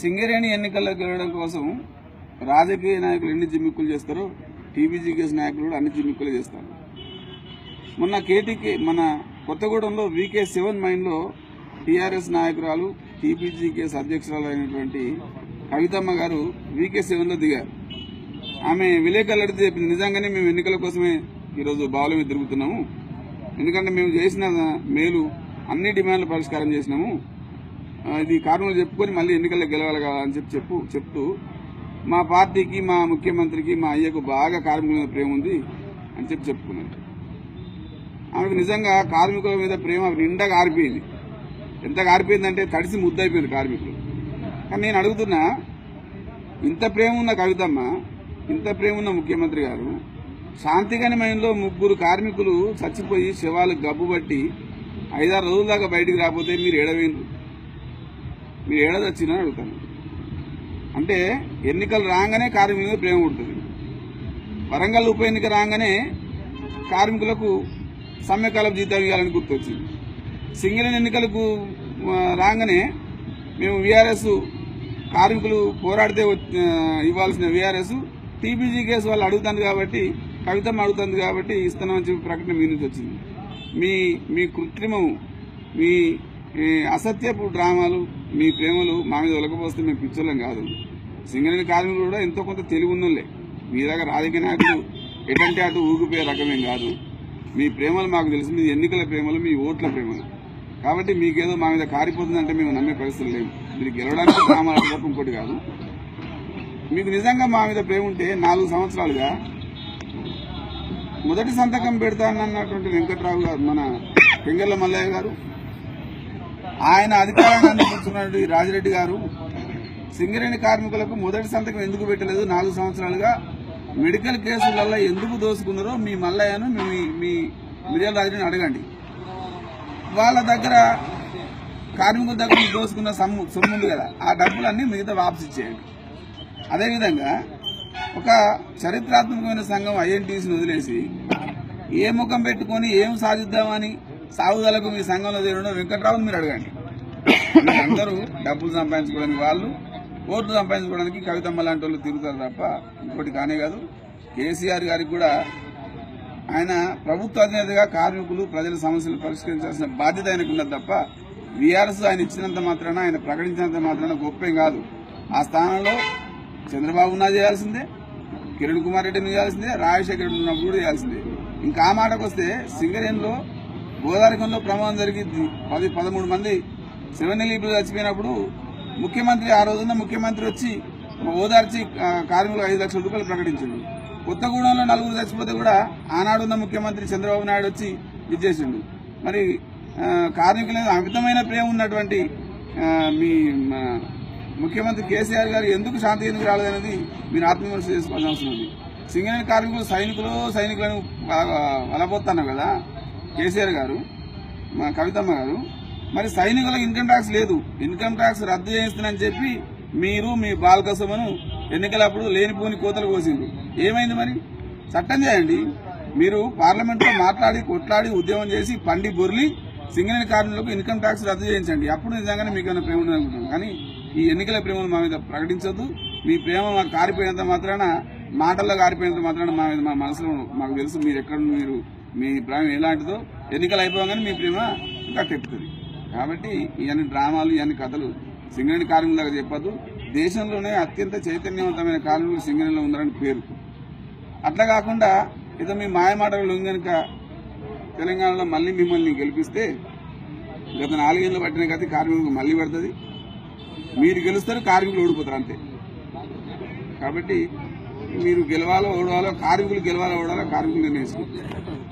సింగరేణి ఎన్నికల్లోకి వెళ్ళడం కోసం రాజకీయ నాయకులు ఎన్ని జిమ్మిక్కులు చేస్తారో టీబీజీకేఎస్ నాయకులు కూడా అన్ని జిమ్మిక్కులు చేస్తారు. మొన్న కేటీకే మన కొత్తగూడెంలో వీకే సెవెన్ మైన్లో టీఆర్ఎస్ నాయకురాలు టీపీజీకేఎస్ అధ్యక్షురాలు అయినటువంటి కవితమ్మ గారు వీకే సెవెన్లో దిగారు. ఆమె విలేకరులు అడిగితే చెప్పింది నిజంగానే మేము ఎన్నికల కోసమే ఈరోజు బావుల తిరుగుతున్నాము. ఎందుకంటే మేము చేసిన మేలు అన్ని డిమాండ్లు పరిష్కారం చేసినాము. ఇది కారణాలు చెప్పుకొని మళ్ళీ ఎన్నికల్లో గెలవాలి కదా అని చెప్పి చెప్పు చెప్తూ మా పార్టీకి మా ముఖ్యమంత్రికి మా అయ్యకు బాగా కార్మికుల మీద ప్రేమ ఉంది అని చెప్పి చెప్పుకున్నాను ఆమెకు నిజంగా కార్మికుల మీద ప్రేమ నిండా ఆరిపోయింది ఎంత ఆరిపోయిందంటే తడిసి ముద్దయిపోయింది కార్మికులు. కానీ నేను అడుగుతున్నా ఇంత ప్రేమ ఉన్న కవితమ్మ ఇంత ప్రేమ ఉన్న ముఖ్యమంత్రి గారు శాంతిగణమయంలో ముగ్గురు కార్మికులు చచ్చిపోయి శవాలు గబ్బుబట్టి ఐదారు రోజుల దాకా బయటికి రాకపోతే మీరు ఏడవేంద్రు మీరు ఏడదొచ్చినా అడుగుతాను అంటే ఎన్నికలు రాగానే కార్మికుల మీద ప్రేమ ఉంటుంది వరంగల్ ఉప ఎన్నిక రాగానే కార్మికులకు సమ్మెకాలం జీతాలు ఇవ్వాలని గుర్తొచ్చింది. సింగిల్ ఎన్నికలకు రాగానే మేము వీఆర్ఎస్ కార్మికులు పోరాడితే ఇవ్వాల్సిన వీఆర్ఎస్ టీబీజీ కేసు వాళ్ళు అడుగుతుంది కాబట్టి కవితం అడుగుతుంది కాబట్టి ఇస్తున్నామని చెప్పి ప్రకటన మీ నుంచి వచ్చింది. మీ మీ కృత్రిమం మీ అసత్యపు డ్రామాలు మీ ప్రేమలు మా మీద ఒలకపోస్తే మేము పిచ్చోళ్ళం కాదు. సింగరేణి కార్మికులు కూడా ఎంతో కొంత తెలివి ఉన్నోళ్ళే మీ దగ్గర రాజకీయ నాయకులు ఎటంటే అటు ఊగిపోయే రకమేం కాదు. మీ ప్రేమలు మాకు తెలుసు. మీ ఎన్నికల ప్రేమలు మీ ఓట్ల ప్రేమలు. కాబట్టి మీకేదో మా మీద కారిపోతుందంటే మేము నమ్మే పరిస్థితులు లేవు. మీరు గెలవడానికి డ్రామాలు తప్ప ఇంకోటి కాదు. మీకు నిజంగా మా మీద ప్రేమ ఉంటే నాలుగు సంవత్సరాలుగా మొదటి సంతకం పెడతానన్నటువంటి వెంకట్రావు గారు మన పెంగళ్ళ మల్లయ్య గారు ఆయన అధికారాన్ని అందిపుచ్చున్నటువంటి రాజిరెడ్డి గారు సింగరేణి కార్మికులకు మొదటి సంతకం ఎందుకు పెట్టలేదు? నాలుగు సంవత్సరాలుగా మెడికల్ కేసులలో ఎందుకు దోసుకున్నారో మీ మల్లయ్యను మీ మీ మిర్యాల రాజుని అడగండి. వాళ్ళ దగ్గర కార్మికుల దగ్గర దోసుకున్న సమ్ము సొమ్ము ఉంది కదా. ఆ డబ్బులన్నీ మిగతా వాపసు ఇచ్చేయండి. అదేవిధంగా ఒక చరిత్రాత్మకమైన సంఘం ఐఎన్టీసీని వదిలేసి ఏ ముఖం పెట్టుకొని ఏం సాధిద్దామని సాగుదలకు మీ సంఘంలో చేరడం వెంకట్రావుని మీరు అడగండి. అందరూ డబ్బులు సంపాదించుకోవడానికి వాళ్ళు ఓట్లు సంపాదించుకోవడానికి కవితమ్మ లాంటి వాళ్ళు తిరుగుతారు తప్ప ఇంకోటి కానే కాదు. కేసీఆర్ గారికి కూడా ఆయన ప్రభుత్వ అధినేతగా కార్మికులు ప్రజల సమస్యలు పరిష్కరించాల్సిన బాధ్యత ఆయనకు ఉన్నది తప్ప వీఆర్ఎస్ ఆయన ఇచ్చినంత మాత్రాన ఆయన ప్రకటించినంత మాత్రాన గొప్పేం కాదు. ఆ స్థానంలో చంద్రబాబు ఉన్నా చేయాల్సిందే కిరణ్ కుమార్ రెడ్డిని చేయాల్సిందే రాజశేఖర రెడ్డి ఉన్నప్పుడు కూడా చేయాల్సిందే. ఇంకా ఆ మాటకు వస్తే సింగరేణిలో గోదావరికంలో ప్రమాదం జరిగింది. పది పదమూడు మంది శివనెల్లిపులు చచ్చిపోయినప్పుడు ముఖ్యమంత్రి ఆ రోజున ముఖ్యమంత్రి వచ్చి ఓదార్చి కార్మికులు ఐదు లక్షల రూపాయలు ప్రకటించిండు. కొత్తగూడెంలో నలుగురు చచ్చిపోతే కూడా ఆనాడున్న ముఖ్యమంత్రి చంద్రబాబు నాయుడు వచ్చి ఇచ్చేసిండు మరి కార్మికుల అమితమైన ప్రేమ ఉన్నటువంటి మీ ముఖ్యమంత్రి కేసీఆర్ గారు ఎందుకు శాంతి ఎందుకు రాలేదనేది మీరు ఆత్మవిమర్శ చేసుకోవాల్సిన అవసరం ఉంది. సింగరేణి కార్మికులు సైనికులు సైనికులను వలబోతున్నారు కదా కేసీఆర్ గారు మా కవితమ్మ గారు. మరి సైనికులకు ఇన్కమ్ ట్యాక్స్ లేదు. ఇన్కమ్ ట్యాక్స్ రద్దు చేయిస్తానని చెప్పి మీరు మీ బాలకసమను ఎన్నికలప్పుడు లేనిపోని కోతలు కోసిండ్రు. ఏమైంది మరి? చట్టం చేయండి. మీరు పార్లమెంట్లో మాట్లాడి కొట్లాడి ఉద్యమం చేసి పండి బొర్లి సింగరేణి కార్మికులకు ఇన్కమ్ ట్యాక్స్ రద్దు చేయించండి. అప్పుడు నిజంగానే మీకు ఏమైనా ప్రేమ అనుకుంటున్నాం కానీ ఈ ఎన్నికల ప్రేమను మా మీద ప్రకటించొద్దు. మీ ప్రేమ మాకు కారిపోయినంత మాత్రాన మాటల్లో కారిపోయినంత మాత్రాన మా మీద మా మనసులో మాకు తెలుసు మీరు ఎక్కడ మీరు మీ ప్రేమ ఎలాంటిదో. ఎన్నికలు అయిపోగానే మీ ప్రేమ ఇంకా తెప్పుతుంది. కాబట్టి ఇవన్నీ డ్రామాలు ఇవన్నీ కథలు సింగరేణి కార్మికులకు చెప్పద్దు. దేశంలోనే అత్యంత చైతన్యవంతమైన కార్మికులు సింగరేణిలో ఉన్నారని పేరు. అట్లా కాకుండా ఏదో మీ మాయమాటలు కనుక తెలంగాణలో మళ్ళీ మిమ్మల్ని గెలిపిస్తే గత నాలుగేళ్ళు పట్టిన గతి కార్మికులకు మళ్ళీ పడుతుంది. మీరు గెలుస్తారు కార్మికులు ఓడిపోతారు అంతే. కాబట్టి మీరు గెలవాలో ఓడవాలో కార్మికులు గెలవాలో ఓడాలో కార్మికులు నిర్ణయించుకుంటారు